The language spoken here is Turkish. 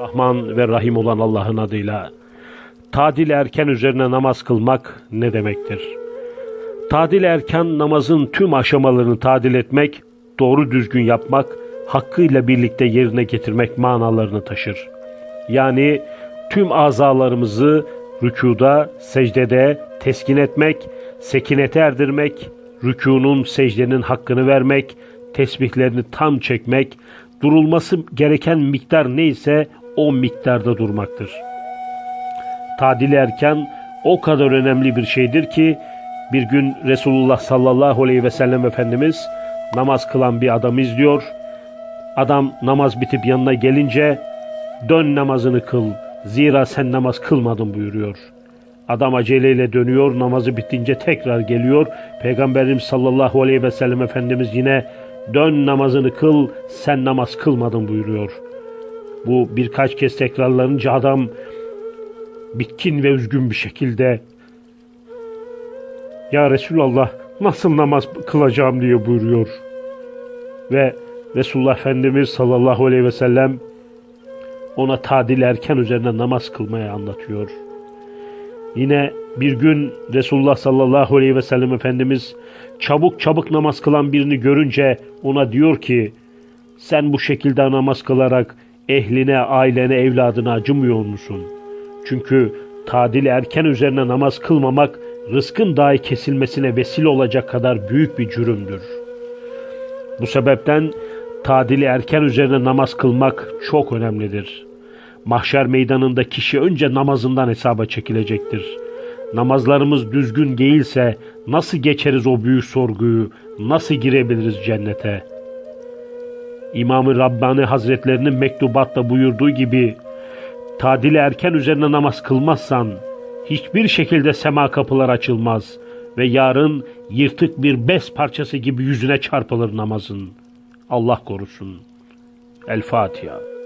Rahman ve Rahim olan Allah'ın adıyla tadil erken üzerine namaz kılmak ne demektir? Tadil erken namazın tüm aşamalarını tadil etmek, doğru düzgün yapmak, hakkıyla birlikte yerine getirmek manalarını taşır. Yani tüm azalarımızı rükuda, secdede teskin etmek, sekinete erdirmek, rükunun, secdenin hakkını vermek, tesbihlerini tam çekmek, durulması gereken miktar neyse o miktarda durmaktır. Tadil erken o kadar önemli bir şeydir ki bir gün Resulullah sallallahu aleyhi ve sellem Efendimiz namaz kılan bir adam izliyor. Adam namaz bitip yanına gelince dön namazını kıl zira sen namaz kılmadın buyuruyor. Adam aceleyle dönüyor namazı bitince tekrar geliyor. Peygamberimiz sallallahu aleyhi ve sellem Efendimiz yine dön namazını kıl sen namaz kılmadın buyuruyor. Bu birkaç kez tekrarlanınca adam bitkin ve üzgün bir şekilde Ya Resulallah nasıl namaz kılacağım diye buyuruyor. Ve Resulullah Efendimiz sallallahu aleyhi ve sellem ona tadil erken üzerine namaz kılmaya anlatıyor. Yine bir gün Resulullah sallallahu aleyhi ve sellem Efendimiz çabuk çabuk namaz kılan birini görünce ona diyor ki sen bu şekilde namaz kılarak ehline, ailene, evladına acımıyor musun? Çünkü tadil erken üzerine namaz kılmamak rızkın dahi kesilmesine vesile olacak kadar büyük bir cürümdür. Bu sebepten tadili erken üzerine namaz kılmak çok önemlidir. Mahşer meydanında kişi önce namazından hesaba çekilecektir. Namazlarımız düzgün değilse nasıl geçeriz o büyük sorguyu, nasıl girebiliriz cennete? İmam-ı Rabbani Hazretlerinin mektubatta buyurduğu gibi tadili erken üzerine namaz kılmazsan hiçbir şekilde sema kapılar açılmaz ve yarın yırtık bir bez parçası gibi yüzüne çarpılır namazın. Allah korusun. El Fatiha.